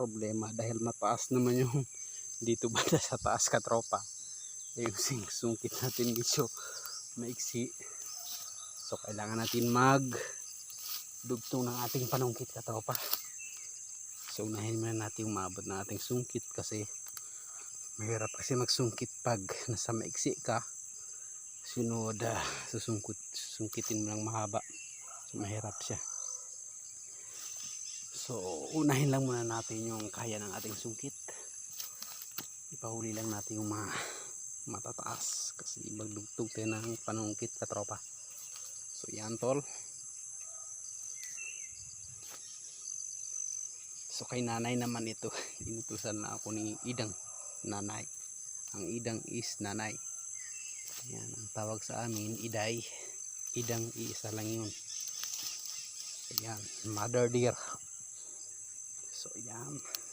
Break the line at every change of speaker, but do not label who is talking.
problema dahil mataas naman yung dito banda sa taas katropa. Yung sungkit natin medyo maiksi. So kailangan natin mag dugtong ng ating panungkit katropa. So unahin muna natin umabot ng ating sungkit kasi mahirap kasi magsungkit pag nasa maiksi ka. Sunod ah, susungkit, sungkitin mo lang mahaba. So mahirap siya. So unahin lang muna natin yung kaya ng ating sungkit. Ipahuli lang natin yung mga matataas kasi magdugtog tayo ng panungkit katropa. So yan tol. So kay nanay naman ito, inutusan na ako ni Idang nanay. Ang Idang is nanay. Yan, ang tawag sa amin, Iday. Idang iisa lang yun. So yan, mother deer. So yan.